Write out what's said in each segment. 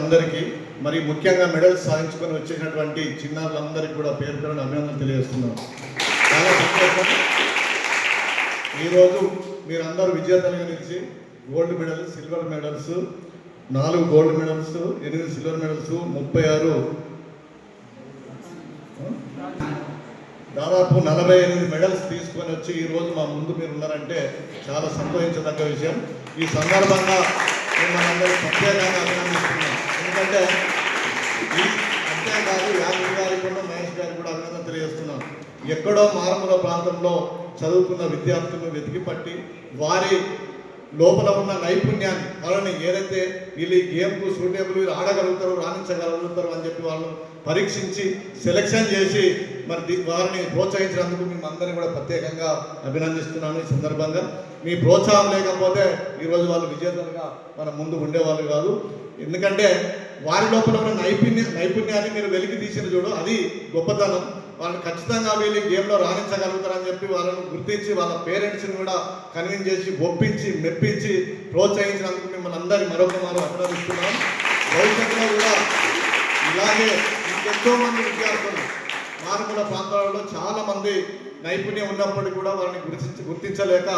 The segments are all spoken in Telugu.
అందరికీ మరి ముఖ్యంగా మెడల్స్ సాధించుకొని వచ్చేసినటువంటి చిన్నారులందరికీ కూడా పేరు పేరున అభినందనలు తెలియజేస్తున్నాను. చాలా సంతోషం. ఈరోజు మీరందరూ విజేతలుగా నిలిచి గోల్డ్ మెడల్ సిల్వర్ మెడల్స్ నాలుగు గోల్డ్ మెడల్స్ ఎనిమిది సిల్వర్ మెడల్స్ ముప్పై ఆరు దాదాపు నలభై ఎనిమిది మెడల్స్ తీసుకొని వచ్చి ఈరోజు మా ముందు మీరు ఉన్నారంటే చాలా సంతోషించదగ్గ విషయం. ఈ సందర్భంగా మిమ్మల్ని అందరూ ప్రత్యేకంగా ఎందుకంటే అంతేకాదు యాదవ్ గారికి కూడా మహేష్ గారికి కూడా అభినందన తెలియజేస్తున్నారు ఎక్కడో మారుమూల ప్రాంతంలో చదువుకున్న విద్యార్థులను వెతికి పట్టి వారి లోపల ఉన్న నైపుణ్యాన్ని వాళ్ళని ఏదైతే వీళ్ళు ఈ గేమ్కు సూటేబుల్ వీళ్ళు ఆడగలుగుతారు రాణించగలుగుతారు అని చెప్పి వాళ్ళు పరీక్షించి సెలెక్షన్ చేసి మరి వారిని ప్రోత్సహించినందుకు మేము అందరినీ కూడా ప్రత్యేకంగా అభినందిస్తున్నాను ఈ సందర్భంగా. మీ ప్రోత్సాహం లేకపోతే ఈరోజు వాళ్ళు విజేతలుగా మన ముందు ఉండేవాళ్ళు కాదు. ఎందుకంటే వారి లోపల ఉన్న నైపుణ్య నైపుణ్యాన్ని మీరు వెలికి తీసిన చూడు అది గొప్పతనం. వాళ్ళని ఖచ్చితంగా వీళ్ళు గేమ్లో రాణించగలుగుతారని చెప్పి వాళ్ళను గుర్తించి వాళ్ళ పేరెంట్స్ని కూడా కన్విన్స్ చేసి ఒప్పించి మెప్పించి ప్రోత్సహించినందుకు మిమ్మల్ని అందరినీ మరొక మారు అభినందిస్తున్నాం. భవిష్యత్తులో కూడా ఇలాగే ఎంతో మంది విద్యార్థులు మారుమూల ప్రాంతాలలో చాలా మంది నైపుణ్యం ఉన్నప్పటికీ కూడా వారిని గుర్తించ గుర్తించలేక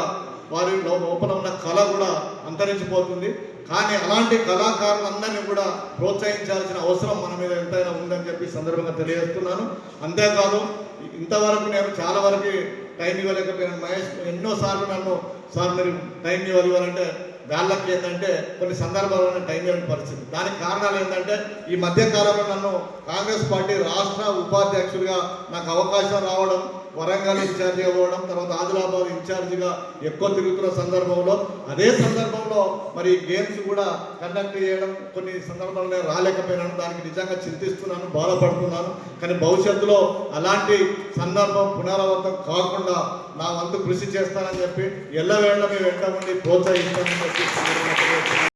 వారి లోపల ఉన్న కళ కూడా అంతరించిపోతుంది. కానీ అలాంటి కళాకారులందరినీ కూడా ప్రోత్సహించాల్సిన అవసరం మన మీద ఎంతైనా ఉందని చెప్పి సందర్భంగా తెలియజేస్తున్నాను. అంతేకాదు ఇంతవరకు నేను చాలా వరకు టైం ఇవ్వలేకపోయాను మహేష్ ఎన్నోసార్లు నన్ను సార్ మీరు టైం ఇవ్వాలంటే వాళ్ళకి ఏంటంటే కొన్ని సందర్భాల్లో టైం ఇవ్వని పరిస్థితి. దానికి కారణాలు ఏంటంటే ఈ మధ్యకాలంలో నన్ను కాంగ్రెస్ పార్టీ రాష్ట్ర ఉపాధ్యక్షుడిగా నాకు అవకాశం రావడం వరంగల్ ఇన్ఛార్జిగా పోవడం తర్వాత ఆదిలాబాద్ ఇన్ఛార్జిగా ఎక్కువ తిరుగుతున్న సందర్భంలో అదే సందర్భంలో మరి గేమ్స్ కూడా కండక్ట్ చేయడం కొన్ని సందర్భాల్లో నేను రాలేకపోయినాను. దానికి నిజంగా చింతిస్తున్నాను బాధపడుతున్నాను. కానీ భవిష్యత్తులో అలాంటి సందర్భం పునరావృతం కాకుండా నా వంతు కృషి చేస్తానని చెప్పి ఎల్లవేళ మీ వెంట ఉండి ప్రోత్సహిస్తానని చెప్పి